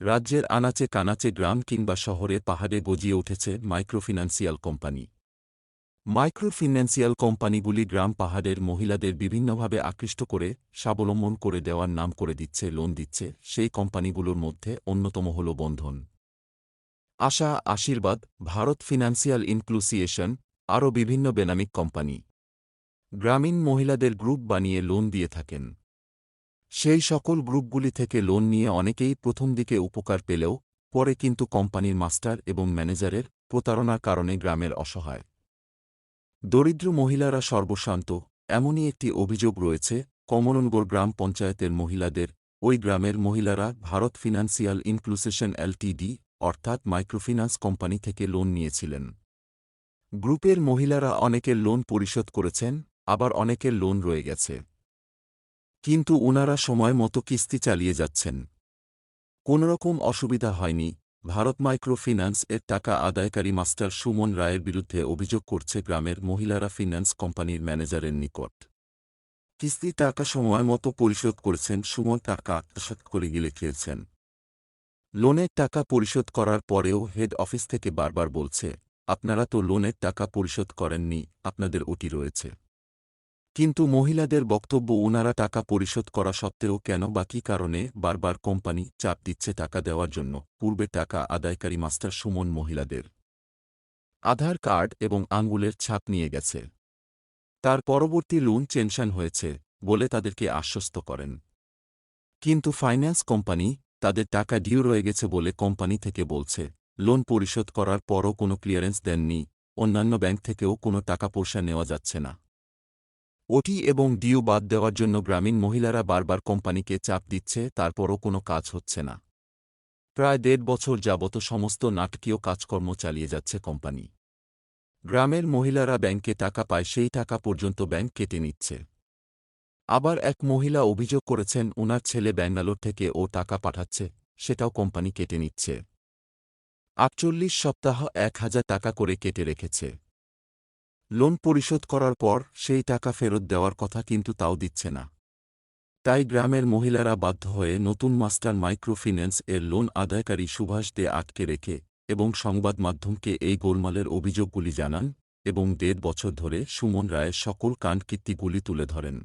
রাজ্যের আনাচে কানাচে গ্রাম কিংবা শহরে পাহাড়ে গজিয়ে উঠেছে মাইক্রোফিন্যান্সিয়াল কোম্পানি। মাইক্রোফিন্যান্সিয়াল কোম্পানিগুলি গ্রাম পাহাড়ের মহিলাদের বিভিন্নভাবে আকৃষ্ট করে, স্বাবলম্বন করে দেওয়ার নাম করে দিচ্ছে, লোন দিচ্ছে, সেই কোম্পানিগুলোর মধ্যে অন্যতম হল বন্ধন। আশা, আশীর্বাদ, ভারত ফিনান্সিয়াল ইনক্লুসিয়েশন, আরও বিভিন্ন বেনামিক কোম্পানি। গ্রামীণ মহিলাদের গ্রুপ বানিয়ে লোন দিয়ে থাকেন। সেই সকল গ্রুপগুলি থেকে লোন নিয়ে অনেকেই প্রথম দিকে উপকার পেলেও, পরে কিন্তু কোম্পানির মাস্টার এবং ম্যানেজারের প্রতারণার কারণে গ্রামের অসহায়। দরিদ্র মহিলারা সর্বশান্ত, এমনই একটি অভিযোগ রয়েছে, কমলনগর গ্রাম পঞ্চায়েতের মহিলাদের, ওই গ্রামের মহিলারা ভারত ফিনান্সিয়াল ইনক্লুসেশন এলটিডি, অর্থাৎ মাইক্রোফিন্যান্স কোম্পানি থেকে লোন নিয়েছিলেন। গ্রুপের মহিলারা অনেকের লোন পরিশোধ করেছেন, আবার অনেকের লোন রয়ে গেছে। কিন্তু উনারা সময় মতো কিস্তি চালিয়ে যাচ্ছেন। কোনোরকম অসুবিধা হয়নি, ভারত মাইক্রো ফিন্যান্স এর টাকা আদায়কারী মাস্টার সুমন রায়ের বিরুদ্ধে অভিযোগ করছে গ্রামের মহিলারা ফিন্যান্স কোম্পানির ম্যানেজারের নিকট। কিস্তি টাকা সময় মতো পরিশোধ করেছেন সুমন, টাকা আত্মসাৎ করে গিলে খেয়েছেন। লোনের টাকা পরিশোধ করার পরেও হেড অফিস থেকে বারবার বলছে, আপনারা তো লোনের টাকা পরিশোধ করেননি, আপনাদের ওটি রয়েছে। কিন্তু মহিলাদের বক্তব্য ওনারা টাকা পরিশোধ করা সত্ত্বেও কেন বা কী কারণে বারবার কোম্পানি চাপ দিচ্ছে টাকা দেওয়ার জন্য, পূর্বে টাকা আদায়কারী মাস্টার সুমন মহিলাদের আধার কার্ড এবং আঙ্গুলের ছাপ নিয়ে গেছে। তার পরবর্তী লোন চেনশন হয়েছে বলে তাদেরকে আশ্বস্ত করেন। কিন্তু ফাইন্যান্স কোম্পানি তাদের টাকা ডিউ রয়ে গেছে বলে কোম্পানি থেকে বলছে, লোন পরিশোধ করার পরও কোনো ক্লিয়ারেন্স দেননি, অন্যান্য ব্যাংক থেকেও কোনো টাকা পয়সা নেওয়া যাচ্ছে না। ওটি এবং ডিউ বাদ দেওয়ার জন্য গ্রামীণ মহিলারা বারবার কোম্পানিকে চাপ দিচ্ছে, তারপরও কোনো কাজ হচ্ছে না। প্রায় দেড় বছর যাবত সমস্ত নাটকীয় কাজকর্ম চালিয়ে যাচ্ছে কোম্পানি। গ্রামের মহিলারা ব্যাংকে টাকা পায়, সেই টাকা পর্যন্ত ব্যাংক কেটে নিচ্ছে। আবার এক মহিলা অভিযোগ করেছেন, উনার ছেলে ব্যাঙ্গালোর থেকে ও টাকা পাঠাচ্ছে, সেটাও কোম্পানি কেটে নিচ্ছে। আটচল্লিশ সপ্তাহ এক হাজার টাকা করে কেটে রেখেছে। লোন পরিশোধ করার পর সেই টাকা ফেরত দেওয়ার কথা কিন্তু তাও দিচ্ছে না। তাই গ্রামের মহিলারা বাধ্য হয়ে নতুন মাস্টার মাইক্রোফিন্যান্স এর লোন আদায়কারী সুভাষ দে আটকে রেখে এবং সংবাদ মাধ্যমকে এই গোলমালের অভিযোগগুলি জানান এবং দেড় বছর ধরে সুমন রায়ের সকল কাণ্ডকীর্তিগুলি তুলে ধরেন।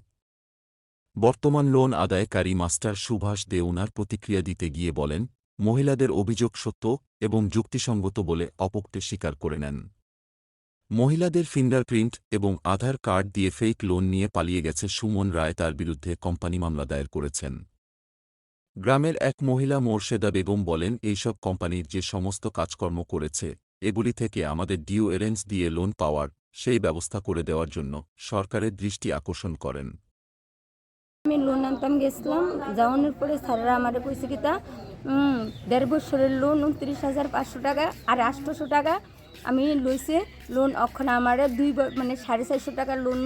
বর্তমান লোন আদায়কারী মাস্টার সুভাষ দে ওনার প্রতিক্রিয়া দিতে গিয়ে বলেন, মহিলাদের অভিযোগ সত্য এবং যুক্তিসঙ্গত বলে অপক্তে স্বীকার করে নেন। মহিলাদের ফিঙ্গারপ্রিন্ট এবং আধার কার্ড দিয়ে ফেক লোন নিয়ে পালিয়ে গেছে সুমন রায় তার বিরুদ্ধে কোম্পানি মামলা দায়ের করেছেন। গ্রামের এক মহিলা মোর্শেদা বেগম বলেন, এইসব কোম্পানির যে সমস্ত কাজকর্ম করেছে, এগুলি থেকে আমাদের ডিউ এরেঞ্জ দিয়ে লোন পাওয়ার সেই ব্যবস্থা করে দেওয়ার জন্য সরকারের দৃষ্টি আকর্ষণ করেন। আমি লোন আনতাম, গেছিলাম। যাওয়ানোর পরে স্যারেরা আমারে কইছে দেড় বছরের লোন, উনত্রিশ হাজার পাঁচশো টাকা আর আটশোশো টাকা আমি লইছে লোন অক্ষণ আমার দুই মানে সাড়ে চারশো টাকার লোন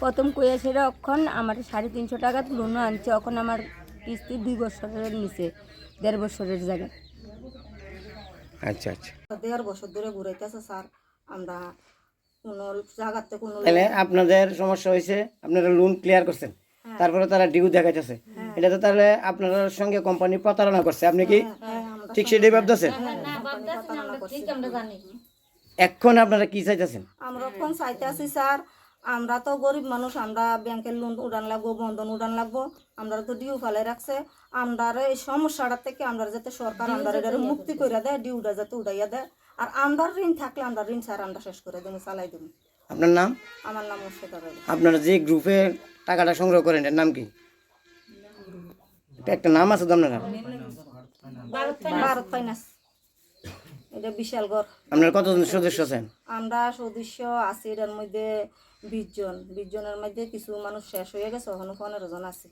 প্রথম কইয়া সেটা অক্ষণ আমার সাড়ে তিনশো টাকার লোনও আনছে। অখন আমার কিস্তি দুই বছরের নিচে দেড় বছরের জায়গায়। আচ্ছা আচ্ছা। দেড় বছর ধরে ঘুরাইতেছে স্যার আমরা কোনো জায়গাতে কোনো তাহলে আপনাদের সমস্যা হয়েছে আপনারা লোন ক্লিয়ার করছেন তারপরে তারা ডিউ দেখাইতেছে। এটা তো তাহলে আপনার সঙ্গে কোম্পানি প্রতারণা করছে আপনি কি ঠিক সেটাই ভাবতেছেন? এখন আপনারা কি চাইতেছেন? আমরা এখন চাইতে আছি স্যার আমরা তো গরিব মানুষ আমরা ব্যাংকের লোন উড়ান লাগবো বন্ধন উড়ান লাগবো আমরা তো ডিউ ফেলে রাখছে। আমরা এই সমস্যাটা থেকে আমরা যাতে সরকার আমরা এটা মুক্তি করে দেয় ডিউটা যাতে উড়াইয়া দেয়। আর আমরা ঋণ থাকলে আমরা ঋণ স্যার আমরা শেষ করে দেবো চালাই দেবো। আপনার নাম? আমার নাম মুর্শিদা আপনারা যে গ্রুপে টাকাটা সংগ্রহ করেন এর নাম কি? এটা একটা নাম আছে তো আপনারা? ভারত ফাইন্যান্স এটা বিশাল ঘর। আপনার কতজন সদস্য আছেন? আমরা সদস্য আছি এটার মধ্যে বিশ জন। বিশ জনের মধ্যে কিছু মানুষ শেষ হয়ে গেছে এখনও পনেরো জন আছে।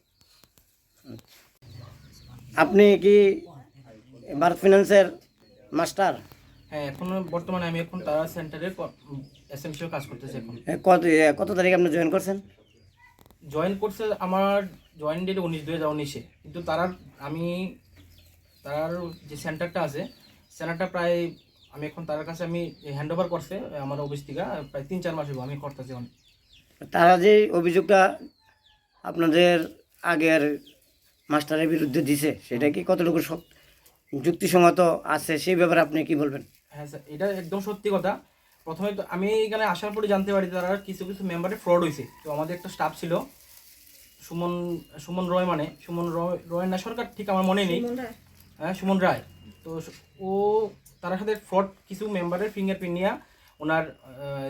আপনি কি ভারত ফিনান্সের মাস্টার? হ্যাঁ এখন বর্তমানে আমি এখন তারা সেন্টারে এসএমসিও কাজ করতেছি এখন। কত কত তারিখ আপনি জয়েন করছেন? জয়েন করছে আমার জয়েন ডেট উনিশ দুই হাজার উনিশে। কিন্তু তারার আমি তার যে সেন্টারটা আছে সেন্টারটা প্রায় আমি এখন তার কাছে আমি হ্যান্ড ওভার করছে আমার অফিস থেকে প্রায় তিন চার মাস হইব আমি করতেছি অনেক তারা যে অভিযোগটা আপনাদের আগের মাস্টারের বিরুদ্ধে দিছে সেটা কি কতটুকু যুক্তিসঙ্গত আছে সেই ব্যাপারে আপনি কি বলবেন? হ্যাঁ স্যার এটা একদম সত্যি কথা। প্রথমে তো আমি এখানে আসার পরে জানতে পারি তারা কিছু কিছু মেম্বারে ফ্রড হয়েছে তো আমাদের একটা স্টাফ ছিল সুমন সুমন রয় মানে সুমন রয় রয় না সরকার ঠিক আমার মনে নেই। হ্যাঁ সুমন রায়। তো ও তার সাথে ফ্রড কিছু মেম্বারের ফিঙ্গারপ্রিন্ট নিয়ে ওনার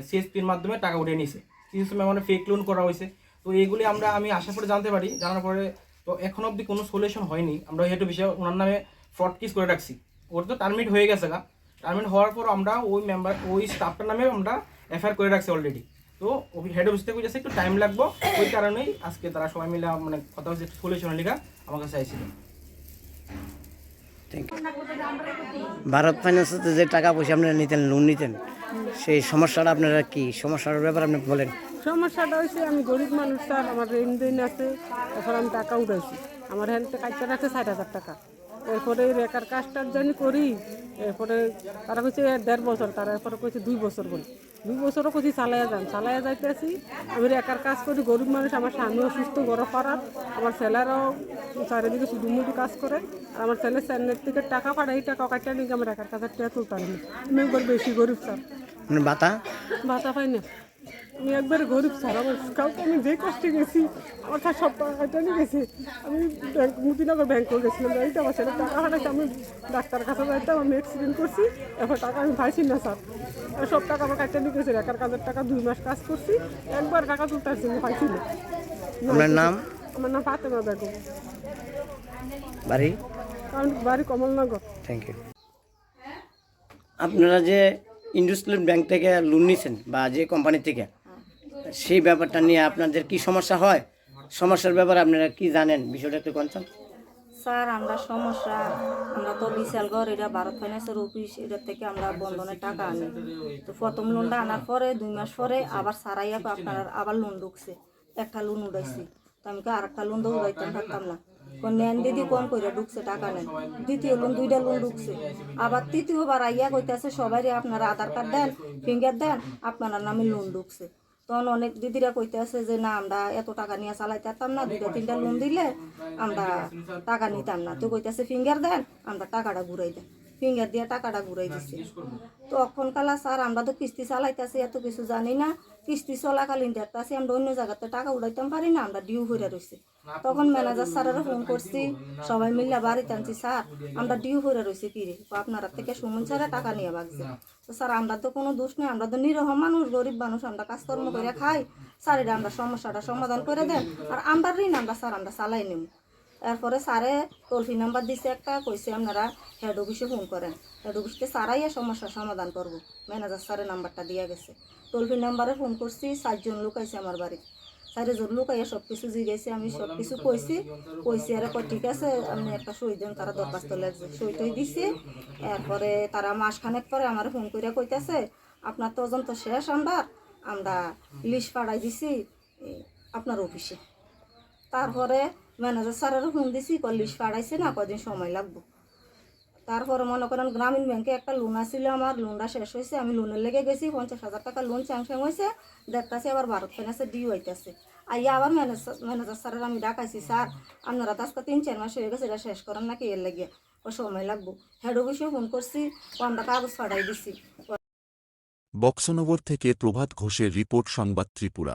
সিএসপির মাধ্যমে টাকা উঠিয়ে নিয়েছে। কিছু কিছু মেম্বারের ফেক লোন করা হয়েছে। তো এইগুলি আমরা, আমি আসার পরে জানতে পারি, জানার পরে তো এখন অবধি কোনো সলিউশন হয়নি। আমরা হেঁটে বিষয়ে ওনার নামে ফ্রড কিস করে রাখছি। ওর তো টার্মিট হয়ে গেছে গা। টার্মিট হওয়ার পর আমরা ওই মেম্বার ওই স্টাফটার নামে আমরা এফআইআর করে রাখছি অলরেডি তো হেড অফিস থেকে যাচ্ছে, একটু টাইম লাগবে। ওই কারণেই আজকে তারা সবাই মিলে মানে কথা হচ্ছে একটু সলিউশন লেখা আমার কাছে চাইছিল থ্যাংক ইউ ভারত ফাইন্যান্সতে যে টাকা পয়সা আপনারা নিতেন লোন নিতেন, সেই সমস্যাটা আপনারা কি? সমস্যার ব্যাপারে আপনি বলেন। সমস্যাটা হয়েছে আমি গরিব মানুষ, স্যার, আমার ঋণ দিন আছে, এখন আমি টাকা উঠাইছি। আমার হেলথে কাজটা রাখছে ষাট হাজার টাকা। এরপরে রেকার কাজটার জন্য করি, এরপরে তারা কইছে দেড় বছর, তারা এরপরে কইছে দুই বছর বলি। দুই বছরও কোথায় চালাইয়া যান। চালাইয়া যাইতেছি আমি একার কাজ করি গরিব মানুষ আমার স্বামী অসুস্থ বড় করার। আমার ছেলেরাও চারিদিকে শুধু মুধু কাজ করে। আর আমার ছেলের স্যানের থেকে টাকা পাঠাই টাকা কাটা নিয়ে আমার একার কাজের টাকা তুলতে পারিনি আমি বেশি গরিব স্যার। মানে বাতা ভাতা পাই না আমি একবার গরিব স্যার আমার কাউকে আমি যে কষ্টে গেছি আমার স্যার সব টাকা কাটা নিয়ে গেছি। আমি ব্যাংক মুদিনগর ব্যাংকে গেছিলাম যাইতে আমার ছেলে টাকা হারাইছে আমি ডাক্তার কাছে যাইতাম আমি অ্যাক্সিডেন্ট করছি এবার টাকা আমি পাইছি না স্যার। সব টাকা আমার কাটা নিয়ে গেছে একার কাজের টাকা দুই মাস কাজ করছি একবার টাকা তুলতে আসছি আমি পাইছি না। আপনার নাম? আমার নাম ফাতেমা বেগম। বাড়ি? কারণ বাড়ি কমলনগর। থ্যাংক ইউ আপনারা যে ইন্ডাস্ট্রিয়াল ব্যাংক থেকে লোন নিছেন বা যে কোম্পানি থেকে সেই ব্যাপারটা নিয়ে আপনাদের কি সমস্যা হয়? সমস্যার ব্যাপারে আপনারা কি জানেন? বিষয়টা একটু কনসান স্যার, আমরা সমস্যা। আমরা তো বিশালগড়, এটা ভারত ফাইন্যান্সের অফিস এটার থেকে আমরা বন্ধনের টাকা আনি। তো প্রথম লোনটা আনার পরে, দুই মাস পরে আবার সারাইয়া আপনার আবার লোন ঢুকছে। একটা লোন উঠাইছি তো আমি আর একটা লোন তো উঠাইতে পারতাম না। নেন দিদি, কম করে ঢুকছে, টাকা নেন। দ্বিতীয় লোন দুইটা লোন ঢুকছে। আবার তৃতীয়বার আইয়া কইতেছে সবাই আপনারা আধার কার্ড দেন ফিঙ্গার দেন, আপনার নামে লোন ঢুকছে। তখন অনেক দিদিরা কইতে আছে যে না আমরা এত টাকা নিয়ে চালাই পারতাম না দুইটা তিনটা লোন দিলে আমরা টাকা নিতাম না। তো কইতেছে ফিঙ্গার দেন আমরা টাকাটা ঘুরাই দেন। ফিঙ্গার দিয়ে টাকাটা ঘুরাই দিচ্ছে তখন কালা স্যার, আমরা তো কিস্তি চালাইতেছি, এত কিছু জানি না। কিস্তি চলাকালীন দেখতেছি, আমরা অন্য জায়গাতে টাকা উড়াইতাম, পারি না, আমরা ডিউ হইয়া রয়েছি তখন ম্যানেজার স্যারেরও ফোন করছি, সবাই মিলে বাড়িতে আনছি, স্যার, আমরা ডিউ হইয়া রয়েছি কি রে? তো আপনারা থেকে সুমন স্যারে টাকা নিয়ে বাগছে তো স্যার, আমরা তো কোনো দোষ নেই, আমরা তো নিরহ মানুষ, গরিব মানুষ, আমরা কাজকর্ম করে খাই। স্যার, এটা আমরা সমস্যাটা সমাধান করে দেন। আর আমরা ঋণ আমরা, স্যার, আমরা চালাই নেব এরপরে স্যারে টোল ফ্রি নাম্বার দিছে একটা কইছে আপনারা হেড অফিসে ফোন করেন। হেড অফিসকে স্যারাই সমস্যার সমাধান করব। ম্যানেজার স্যারের নাম্বারটা দিয়ে গেছে। টোল ফ্রি নাম্বারে ফোন করছি চারজন লোক আইছে আমার বাড়ি চারিজন লোক আইয়া সব কিছু জিজ্ঞাসি আমি সব কিছু কইছি। কইছি আর ঠিক আছে আপনি একটা সই দেন তারা দরখাস্ত লাগছে সই টই দিছি। এরপরে তারা মাসখানেক পরে আমার ফোন করে কইতাছে আপনার তদন্ত শেষ আমরা আমরা লিস্ট পাঠাই দিছি আপনার অফিসে তারপরে ম্যানেজার স্যারেরও ফোন দিছি কল লিস্ট পাঠাইছে না, কদিন সময় লাগবে। তারপরে মনে করেন গ্রামীণ ব্যাংকে একটা লোন আসছিল আমার লোনটা শেষ হয়েছে, আমি লোনের লেগে গেছি, পঞ্চাশ হাজার টাকা লোন স্যাংশন হয়েছে, দেখতেছি আবার ভারত ফাইন্যান্সে ডিউ হইতেছে। আইয়া আবার ম্যানেজার ম্যানেজার স্যারের আমি ডাকাইছি, স্যার, আপনারা তো আজকে তিন, চার মাস হয়ে গেছে, এটা শেষ করেন নাকি এর লাগিয়ে ও সময় লাগবো। হেড অফিসেও ফোন করছি আমরা কাগজ পাঠাই দিছি। বক্সনগর থেকে প্রভাত ঘোষের রিপোর্ট সংবাদ ত্রিপুরা।